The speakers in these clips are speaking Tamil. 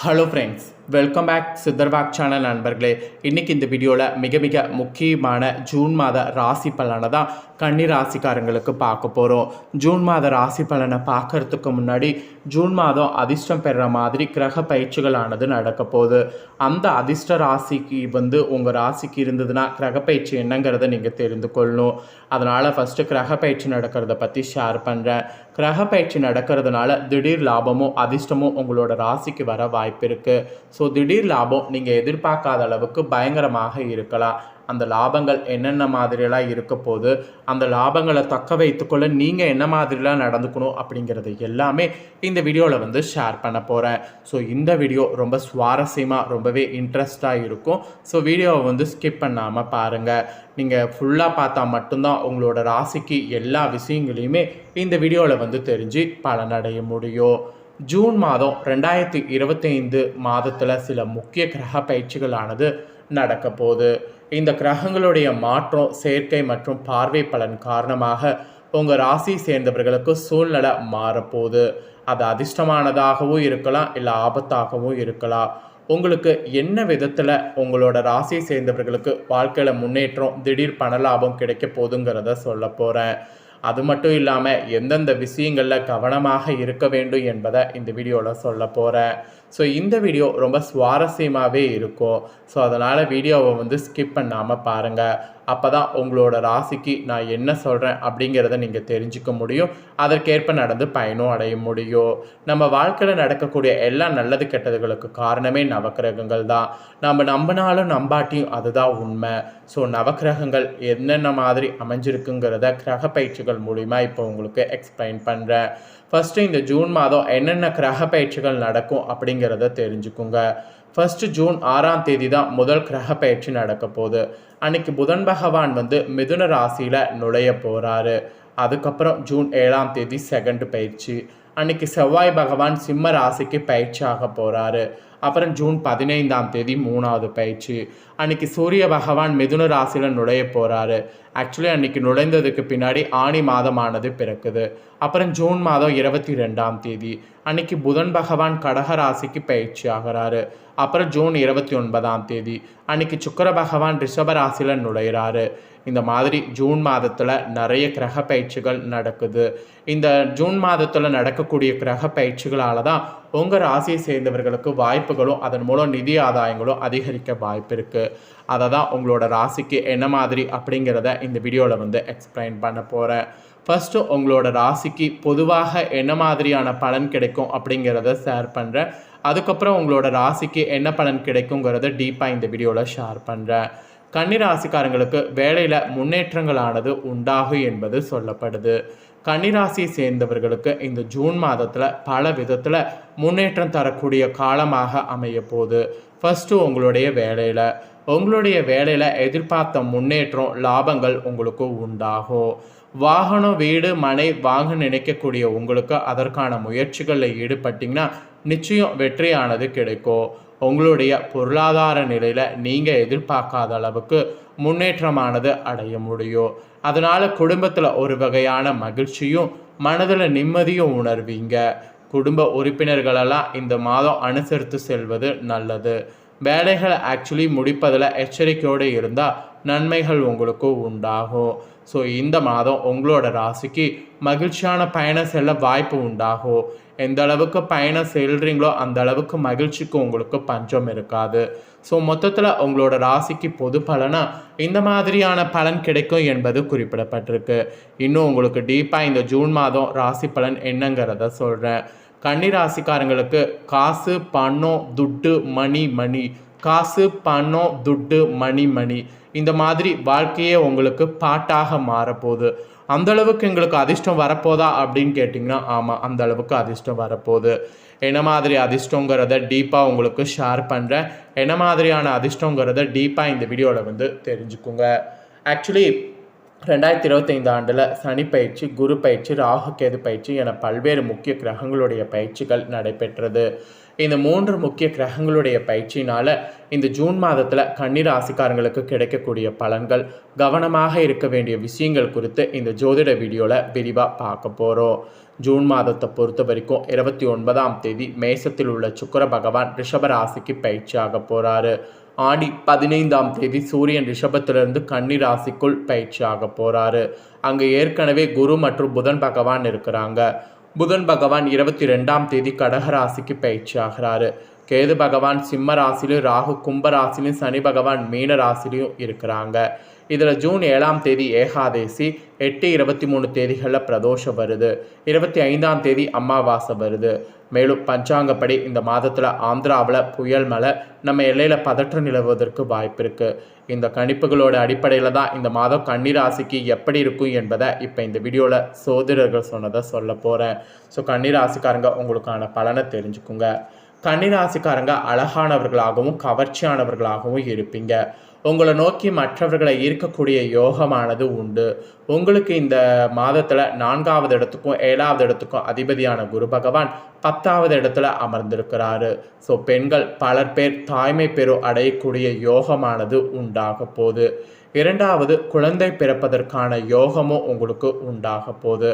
ஹலோ ஃப்ரெண்ட்ஸ் வெல்கம் பேக் சித்தர்வாக் சேனல் நண்பர்களே. இன்றைக்கி இந்த வீடியோவில் மிக மிக முக்கியமான ஜூன் மாத ராசி பலனை தான் கன்னி ராசிக்காரங்களுக்கு பார்க்க போகிறோம் ஜூன் மாத ராசி பலனை பார்க்கறதுக்கு முன்னாடி ஜூன் மாதம் அதிர்ஷ்டம் பெறுற மாதிரி கிரக பயிற்சிகளானது நடக்க போகுது. அந்த அதிர்ஷ்ட ராசிக்கு வந்து உங்கள் ராசிக்கு இருந்ததுன்னா கிரக பயிற்சி என்னங்கிறத நீங்கள் தெரிந்து கொள்ளணும். அதனால் ஃபஸ்ட்டு கிரக பயிற்சி நடக்கிறத பற்றி ஷேர் பண்ணுறேன் கிரக பயிற்சி நடக்கிறதுனால திடீர் லாபமும் அதிர்ஷ்டமும் உங்களோட ராசிக்கு வர வாய்ப்பு இருக்குது ஸோ திடீர் லாபம் நீங்கள் எதிர்பார்க்காத அளவுக்கு பயங்கரமாக இருக்கலாம். அந்த லாபங்கள் என்னென்ன மாதிரியெல்லாம் இருக்க போது அந்த லாபங்களை தக்க வைத்துக்கொள்ள நீங்கள் என்ன மாதிரிலாம் நடந்துக்கணும் அப்படிங்கிறது எல்லாமே இந்த வீடியோவில் வந்து ஷேர் பண்ண போகிறேன் ஸோ இந்த வீடியோ ரொம்ப சுவாரஸ்யமாக ரொம்பவே இன்ட்ரெஸ்டாக இருக்கும். ஸோ வீடியோவை வந்து ஸ்கிப் பண்ணாமல் பாருங்கள் நீங்கள் ஃபுல்லாக பார்த்தா மட்டும்தான் உங்களோட ராசிக்கு எல்லா விஷயங்களையுமே இந்த வீடியோவில் வந்து தெரிஞ்சு பலனடைய முடியும். ஜூன் மாதம் ரெண்டாயிரத்தி இருபத்தைந்து மாதத்தில் சில முக்கிய கிரக பயிற்சிகளானது நடக்க போகுது. இந்த கிரகங்களுடைய மாற்றம் சேர்க்கை மற்றும் பார்வை பலன் காரணமாக உங்கள் ராசி சேர்ந்தவர்களுக்கு சூழ்நிலை மாறப்போகுது அது அதிர்ஷ்டமானதாகவும் இருக்கலாம் இல்லை ஆபத்தாகவும் இருக்கலாம். உங்களுக்கு என்ன விதத்தில் உங்களோட ராசியை சேர்ந்தவர்களுக்கு வாழ்க்கையில் முன்னேற்றம் திடீர் பணலாபம் கிடைக்க போதுங்கிறத சொல்ல போகிறேன் அது மட்டும் இல்லாமல் எந்தெந்த விஷயங்களில் கவனமாக இருக்க வேண்டும் என்பதை இந்த வீடியோவில் சொல்ல போகிறேன் ஸோ இந்த வீடியோ ரொம்ப சுவாரஸ்யமாகவே இருக்கும். ஸோ அதனால் வீடியோவை வந்து ஸ்கிப் பண்ணாமல் பாருங்கள் அப்போ தான் உங்களோட ராசிக்கு நான் என்ன சொல்கிறேன் அப்படிங்கிறத நீங்கள் தெரிஞ்சுக்க முடியும். அதற்கேற்ப நடந்து பயனும் அடைய முடியும். நம்ம வாழ்க்கையில் நடக்கக்கூடிய எல்லா நல்லது கெட்டதுகளுக்கு காரணமே நவக்கிரகங்கள் தான். நம்ம நம்பினாலும் நம்பாட்டியும் அதுதான் உண்மை. ஸோ நவக்கிரகங்கள் என்னென்ன மாதிரி அமைஞ்சிருக்குங்கிறத கிரக பயிற்சிகள் மூலிமா இப்போ உங்களுக்கு எக்ஸ்பிளைன் பண்ணுறேன் ஃபஸ்ட்டு இந்த ஜூன் மாதம் என்னென்ன கிரக பயிற்சிகள் நடக்கும் அப்படிங்கிறத தெரிஞ்சுக்குங்க. ஃபஸ்ட்டு ஜூன் ஆறாம் தேதி தான் முதல் கிரக பயிற்சி நடக்க போகுது. அன்னைக்கு புதன் பகவான் வந்து மிதுன ராசியில் நுழைய போகிறாரு அதுக்கப்புறம் ஜூன் ஏழாம் தேதி செகண்ட் பயிற்சி. அன்னைக்கு செவ்வாய் பகவான் சிம்ம ராசிக்கு பயிற்சி ஆக போகிறாரு அப்புறம் ஜூன் பதினைந்தாம் தேதி மூணாவது பயிற்சி. அன்னைக்கு சூரிய பகவான் மிதுன ராசியில் நுழைய போகிறாரு ஆக்சுவலி அன்னைக்கு நுழைந்ததுக்கு பின்னாடி ஆணி மாதமானது பிறக்குது. அப்புறம் ஜூன் மாதம் இருபத்தி ரெண்டாம் தேதி. அன்னைக்கு புதன் பகவான் கடக ராசிக்கு பயிற்சி ஆகிறாரு. அப்புறம் ஜூன் இருபத்தி ஒன்பதாம் தேதி. அன்னைக்கு சுக்கர பகவான் ரிஷபராசியில் நுழையிறாரு. இந்த மாதிரி ஜூன் மாதத்தில் நிறைய கிரக பயிற்சிகள் நடக்குது. இந்த ஜூன் மாதத்தில் நடக்கக்கூடிய கிரக பயிற்சிகளால் தான் உங்கள் ராசியை சேர்ந்தவர்களுக்கு வாய்ப்புகளும் அதன் மூலம் நிதி ஆதாயங்களும் அதிகரிக்க வாய்ப்பு இருக்குது அதை தான் உங்களோட ராசிக்கு என்ன மாதிரி அப்படிங்கிறத இந்த வீடியோவில் வந்து எக்ஸ்பிளைன் பண்ண போகிறேன் ஃபஸ்ட்டு உங்களோட ராசிக்கு பொதுவாக என்ன மாதிரியான பலன் கிடைக்கும் அப்படிங்கிறத ஷேர் பண்ணுறேன் அதுக்கப்புறம் உங்களோட ராசிக்கு என்ன பலன் கிடைக்குங்கிறத டீப்பாக இந்த வீடியோவில் ஷேர் பண்ணுறேன் கன்னி ராசிக்காரங்களுக்கு வேலையில் முன்னேற்றங்களானது உண்டாகும் என்பது சொல்லப்படுது. கன்னிராசியை சேர்ந்தவர்களுக்கு இந்த ஜூன் மாதத்தில் பல விதத்தில் முன்னேற்றம் தரக்கூடிய காலமாக அமைய போகுது. ஃபஸ்ட்டு உங்களுடைய வேலையில். உங்களுடைய வேலையில் எதிர்பார்த்த முன்னேற்றம் லாபங்கள் உங்களுக்கு உண்டாகும். வாகனம் வீடு மனை வாங்க நினைக்கக்கூடிய உங்களுக்கு அதற்கான முயற்சிகளில் ஈடுபட்டிங்கன்னா நிச்சயம் வெற்றியானது கிடைக்கும். உங்களுடைய பொருளாதார நிலையில் நீங்கள் எதிர்பார்க்காத அளவுக்கு முன்னேற்றமானது அடைய முடியும். அதனால் குடும்பத்தில் ஒரு வகையான மகிழ்ச்சியும் மனதில் நிம்மதியும் உணர்வீங்க. குடும்ப உறுப்பினர்களெல்லாம் இந்த மாதம் அனுசரித்து செல்வது நல்லது. வேலைகளை ஆக்சுவலி முடிப்பதில் எச்சரிக்கையோடு இருந்தால் நன்மைகள் உங்களுக்கு உண்டாகும் ஸோ இந்த மாதம் உங்களோட ராசிக்கு மகிழ்ச்சியான பயணம் செல்ல வாய்ப்பு உண்டாகும் எந்த அளவுக்கு பயணம் செல்றீங்களோ அந்த அளவுக்கு மகிழ்ச்சிக்கு உங்களுக்கு பஞ்சம் இருக்காது. ஸோ மொத்தத்தில் உங்களோட ராசிக்கு பொது பலனாக இந்த மாதிரியான பலன் கிடைக்கும் என்பது குறிப்பிடப்பட்டிருக்கு. இன்னும் உங்களுக்கு டீப்பாக இந்த ஜூன் மாதம் ராசி பலன் என்னங்கிறத சொல்கிறேன் கன்னி ராசிக்காரங்களுக்கு காசு பணம் துட்டு மணி மணி காசு பணம் துட்டு மணி மணி. இந்த மாதிரி வாழ்க்கையே உங்களுக்கு பாட்டாக மாறப்போகுது. அந்த அளவுக்கு எங்களுக்கு அதிர்ஷ்டம் வரப்போதா அப்படின்னு கேட்டிங்கன்னா ஆமாம் அந்த அளவுக்கு அதிர்ஷ்டம் வரப்போகுது. என்ன மாதிரி அதிர்ஷ்டங்கிறத டீப்பாக உங்களுக்கு ஷேர் பண்ணுறேன் என்ன மாதிரியான அதிர்ஷ்டங்கிறத டீப்பாக இந்த வீடியோவில் வந்து தெரிஞ்சுக்குங்க. ஆக்சுவலி ரெண்டாயிரத்தி இருபத்தைந்து ஆண்டில் சனி பயிற்சி குரு பயிற்சி ராகுகேது பயிற்சி என பல்வேறு முக்கிய கிரகங்களுடைய பயிற்சிகள் நடைபெற்றது. இந்த மூன்று முக்கிய கிரகங்களுடைய பயிற்சினால் இந்த ஜூன் மாதத்தில் கண்ணீர் ஆசிக்காரங்களுக்கு கிடைக்கக்கூடிய பலன்கள் கவனமாக இருக்க வேண்டிய விஷயங்கள் குறித்து இந்த ஜோதிட வீடியோவில் விரிவாக பார்க்க போகிறோம் ஜூன் மாதத்தை பொறுத்த வரைக்கும் இருபத்தி ஒன்பதாம் தேதி மேசத்தில் உள்ள சுக்கர பகவான் ரிஷப ராசிக்கு பயிற்சியாக போகிறாரு ஆடி பதினைந்தாம் தேதி சூரியன் ரிஷபத்திலிருந்து கன்னி ராசிக்குள் பயிற்சியாக போகிறாரு அங்கே ஏற்கனவே குரு மற்றும் புதன் பகவான் இருக்கிறாங்க. புதன் பகவான் இருபத்தி ரெண்டாம் தேதி கடக ராசிக்கு பயிற்சி ஆகிறாரு கேது பகவான் சிம்ம ராசிலையும் ராகு கும்ப ராசிலையும் சனி பகவான் மீன ராசிலையும் இருக்கிறாங்க. இதில் ஜூன் ஏழாம் தேதி ஏகாதேசி எட்டு இருபத்தி மூணு தேதிகளில் பிரதோஷம் வருது. இருபத்தி ஐந்தாம் தேதி அமாவாசை வருது. மேலும் பஞ்சாங்கப்படி இந்த மாதத்தில் ஆந்திராவில் புயல் மழை நம்ம எல்லையில் பதற்றம் நிலவுவதற்கு வாய்ப்பு இருக்குது இந்த கணிப்புகளோட அடிப்படையில் தான் இந்த மாதம் கன்னிராசிக்கு எப்படி இருக்கும் என்பதை இப்போ இந்த வீடியோவில் சோதரர்கள் சொன்னதை சொல்ல போகிறேன் ஸோ கன்னிராசிக்காரங்க உங்களுக்கான பலனை தெரிஞ்சுக்குங்க. கன்னிராசிக்காரங்க அழகானவர்களாகவும் கவர்ச்சியானவர்களாகவும் இருப்பீங்க. உங்களை நோக்கி மற்றவர்களை ஈர்க்கக்கூடிய யோகமானது உண்டு. உங்களுக்கு இந்த மாதத்தில் நான்காவது இடத்துக்கும் ஏழாவது இடத்துக்கும் அதிபதியான குரு பகவான் பத்தாவது இடத்துல அமர்ந்திருக்கிறாரு. ஸோ பெண்கள் பலர் பேர் தாய்மை பெரு அடையக்கூடிய யோகமானது உண்டாக போகுது. இரண்டாவது குழந்தை பிறப்பதற்கான யோகமும் உங்களுக்கு உண்டாக போகுது.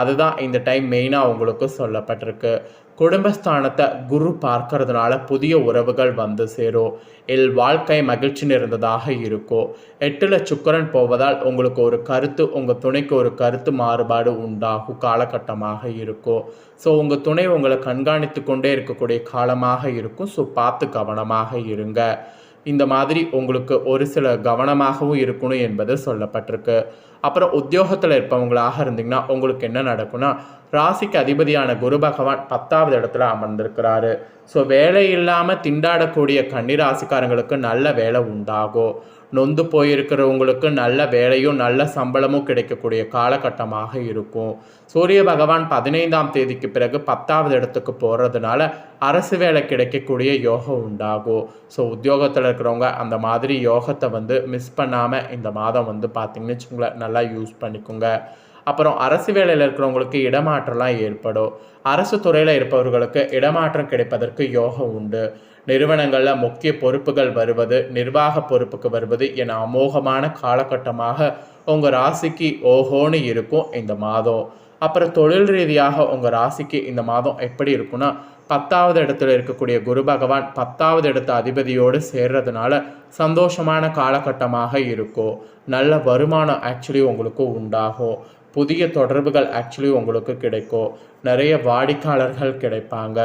அதுதான் இந்த டைம் மெயினாக உங்களுக்கு சொல்லப்பட்டிருக்கு. குடும்பஸ்தானத்தை குரு பார்க்கறதுனால புதிய உறவுகள் வந்து சேரும். இல் வாழ்க்கை மகிழ்ச்சி நிறைந்ததாக இருக்கும். எட்டில் சுக்கரன் போவதால் உங்களுக்கு ஒரு கருத்து உங்கள் துணைக்கு ஒரு கருத்து மாறுபாடு உண்டாகும் காலகட்டமாக இருக்கும். ஸோ உங்கள் துணை உங்களை கண்காணித்து கொண்டே இருக்கக்கூடிய காலமாக இருக்கும். ஸோ பார்த்து கவனமாக இருங்க. இந்த மாதிரி உங்களுக்கு ஒரு சில கவனமாகவும் இருக்கணும் என்பது சொல்லப்பட்டிருக்கு. அப்புறம் உத்தியோகத்தில் இருப்பவங்களாக இருந்தீங்கன்னா உங்களுக்கு என்ன நடக்கும்னா ராசிக்கு அதிபதியான குரு பகவான் பத்தாவது இடத்துல அமர்ந்திருக்கிறாரு. ஸோ வேலை இல்லாமல் திண்டாடக்கூடிய கன்னிராசிக்காரங்களுக்கு நல்ல வேலை உண்டாகும். நொந்து போயிருக்கிறவங்களுக்கு நல்ல வேலையும் நல்ல சம்பளமும் கிடைக்கக்கூடிய காலகட்டமாக இருக்கும். சூரிய பகவான் பதினைந்தாம் தேதிக்கு பிறகு பத்தாவது இடத்துக்கு போகிறதுனால அரசு வேலை கிடைக்கக்கூடிய யோகம் உண்டாகும். ஸோ உத்தியோகத்தில் இருக்கிறவங்க அந்த மாதிரி யோகத்தை வந்து மிஸ் பண்ணாமல் இந்த மாதம் வந்து பார்த்திங்கன்னு வச்சுக்கோங்களேன் நல்லா யூஸ் பண்ணிக்கோங்க. அப்புறம் அரசு வேலையில் இருக்கிறவங்களுக்கு இடமாற்றம்லாம் ஏற்படும். அரசு துறையில் இருப்பவர்களுக்கு இடமாற்றம் கிடைப்பதற்கு யோகம் உண்டு. நிறுவனங்களில் முக்கிய பொறுப்புகள் வருவது நிர்வாக பொறுப்புக்கு வருவது என அமோகமான காலகட்டமாக உங்கள் ராசிக்கு ஓஹோன்னு இருக்கும் இந்த மாதம். அப்புறம் தொழில் ரீதியாக உங்கள் ராசிக்கு இந்த மாதம் எப்படி இருக்குன்னா பத்தாவது இடத்துல இருக்கக்கூடிய குரு பகவான் பத்தாவது இடத்த அதிபதியோடு சேர்றதுனால சந்தோஷமான காலகட்டமாக இருக்கும். நல்ல வருமானம் ஆக்சுவலி உங்களுக்கு உண்டாகும். புதிய தொடர்புகள் ஆக்சுவலி உங்களுக்கு கிடைக்கும். நிறைய வாடிக்கையாளர்கள் கிடைப்பாங்க.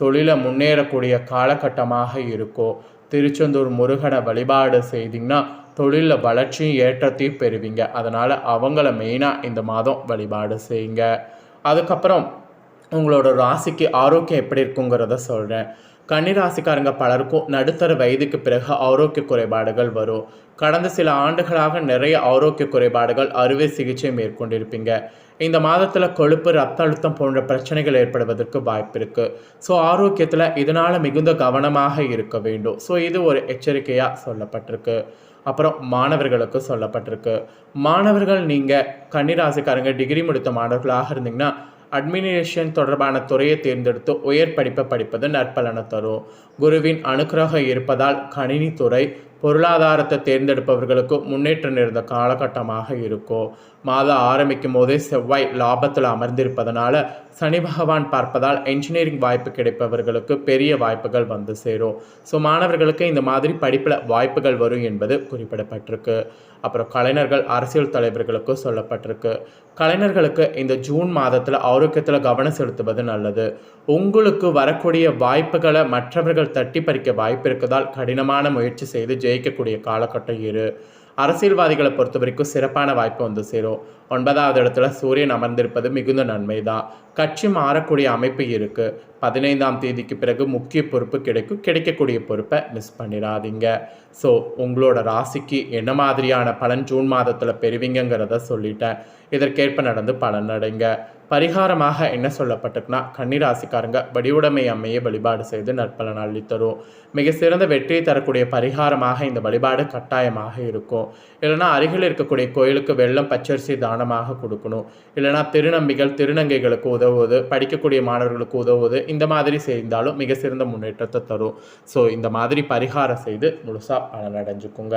தொழிலை முன்னேறக்கூடிய காலகட்டமாக இருக்கும் திருச்செந்தூர் முருகனை வழிபாடு செய்தீங்கன்னா தொழிலில் வளர்ச்சியும் ஏற்றத்தையும் பெறுவீங்க. அதனால் அவங்கள மெயினாக இந்த மாதம் வழிபாடு செய்யுங்க. அதுக்கப்புறம் உங்களோட ராசிக்கு ஆரோக்கியம் எப்படி இருக்குங்கிறத சொல்கிறேன் கன்னிராசிக்காரங்க பலருக்கும் நடுத்தர வயதுக்கு பிறகு ஆரோக்கிய குறைபாடுகள் வரும். கடந்த சில ஆண்டுகளாக நிறைய ஆரோக்கிய குறைபாடுகள் அறுவை சிகிச்சை மேற்கொண்டிருப்பீங்க. இந்த மாதத்தில் கொழுப்பு ரத்த அழுத்தம் போன்ற பிரச்சனைகள் ஏற்படுவதற்கு வாய்ப்பு இருக்குது ஸோ ஆரோக்கியத்தில் இதனால் மிகுந்த கவனமாக இருக்க வேண்டும். ஸோ இது ஒரு எச்சரிக்கையாக சொல்லப்பட்டிருக்கு. அப்புறம் மாணவர்களுக்கு சொல்லப்பட்டிருக்கு. மாணவர்கள் நீங்கள் கன்னிராசிக்காரங்க டிகிரி முடித்த மாணவர்களாக இருந்தீங்கன்னா அட்மினிஸ்ட்ரேஷன் தொடர்பான துறையை தேர்ந்தெடுத்து உயர் படிப்பை படிப்பது நற்பலனை தரும். குருவின் அனுக்கிரகம் இருப்பதால் கணினித்துறை பொருளாதாரத்தை தேர்ந்தெடுப்பவர்களுக்கு முன்னேற்றம் நிறைந்த காலகட்டமாக இருக்கும் மாதம் ஆரம்பிக்கும் போதே செவ்வாய் லாபத்தில் அமர்ந்திருப்பதனால சனி பகவான் பார்ப்பதால் என்ஜினியரிங் வாய்ப்பு கிடைப்பவர்களுக்கு பெரிய வாய்ப்புகள் வந்து சேரும். ஸோ மாணவர்களுக்கு இந்த மாதிரி படிப்பில் வாய்ப்புகள் வரும் என்பது குறிப்பிடப்பட்டிருக்கு. அப்புறம் கலைஞர்கள் அரசியல் தலைவர்களுக்கு சொல்லப்பட்டிருக்கு. கலைஞர்களுக்கு இந்த ஜூன் மாதத்தில் ஆரோக்கியத்தில் கவனம் செலுத்துவது நல்லது. உங்களுக்கு வரக்கூடிய வாய்ப்புகளை மற்றவர்கள் தட்டி பறிக்க வாய்ப்பு இருக்கதால் கடினமான முயற்சி செய்து ஜெயிக்கக்கூடிய காலகட்டம் இரு அரசியல்வாதிகளை பொறுத்த வரைக்கும் சிறப்பான வாய்ப்பு வந்து சேரும். ஒன்பதாவது இடத்துல சூரியன் அமர்ந்திருப்பது மிகுந்த நன்மை தான் கட்சி மாறக்கூடிய அமைப்பு இருக்குது பதினைந்தாம் தேதிக்கு பிறகு முக்கிய பொறுப்பு கிடைக்கும். கிடைக்கக்கூடிய பொறுப்பை மிஸ் பண்ணிடாதீங்க. ஸோ உங்களோட ராசிக்கு என்ன மாதிரியான பலன் ஜூன் மாதத்தில் பெறுவீங்கிறத சொல்லிட்டேன். இதற்கேற்ப நடந்து பலன் அடைங்க பரிகாரமாக என்ன சொல்லப்பட்டிருக்குன்னா கன்னிராசிக்காரங்க வடிவுடைமை அம்மையை வழிபாடு செய்து நற்பலன் அள்ளித்தரும் மிக சிறந்த வெற்றியை தரக்கூடிய பரிகாரமாக இந்த வழிபாடு கட்டாயமாக இருக்கும். இல்லைனா அருகில் இருக்கக்கூடிய கோயிலுக்கு வெள்ளம் பச்சரிசி தானமாக கொடுக்கணும். இல்லைனா திருநம்பிகள் திருநங்கைகளுக்கு உதவுவது படிக்கக்கூடிய மாணவர்களுக்கு உதவுவது இந்த மாதிரி செய்தாலும் மிக சிறந்த முன்னேற்றத்தை தரும். ஸோ இந்த மாதிரி பரிகாரம் செய்து முழுசாக பலன் அடைஞ்சுக்குங்க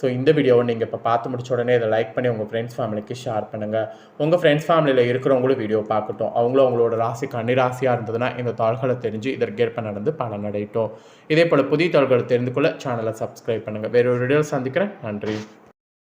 ஸோ இந்த வீடியோவை நீங்கள் இப்போ பார்த்து முடிச்ச உடனே இதை லைக் பண்ணி உங்கள் ஃப்ரெண்ட்ஸ் ஃபேமிலிக்கு ஷேர் பண்ணுங்கள் உங்கள் ஃப்ரெண்ட்ஸ் ஃபேமிலியில் இருக்கிறவங்களும் வீடியோ பார்க்கட்டும். அவங்களும் அவங்களோட ராசி கன்னிராசியாக இருந்ததுன்னா இந்த தாள்களை தெரிஞ்சு இதற்கேற்ப நடந்து பலனடையட்டும் இதே போல் புதிய தாள்களை தெரிந்து கொள்ள சேனலை சப்ஸ்கிரைப் பண்ணுங்கள் வேறு ஒரு வீடியோ சந்திக்கிறேன். நன்றி.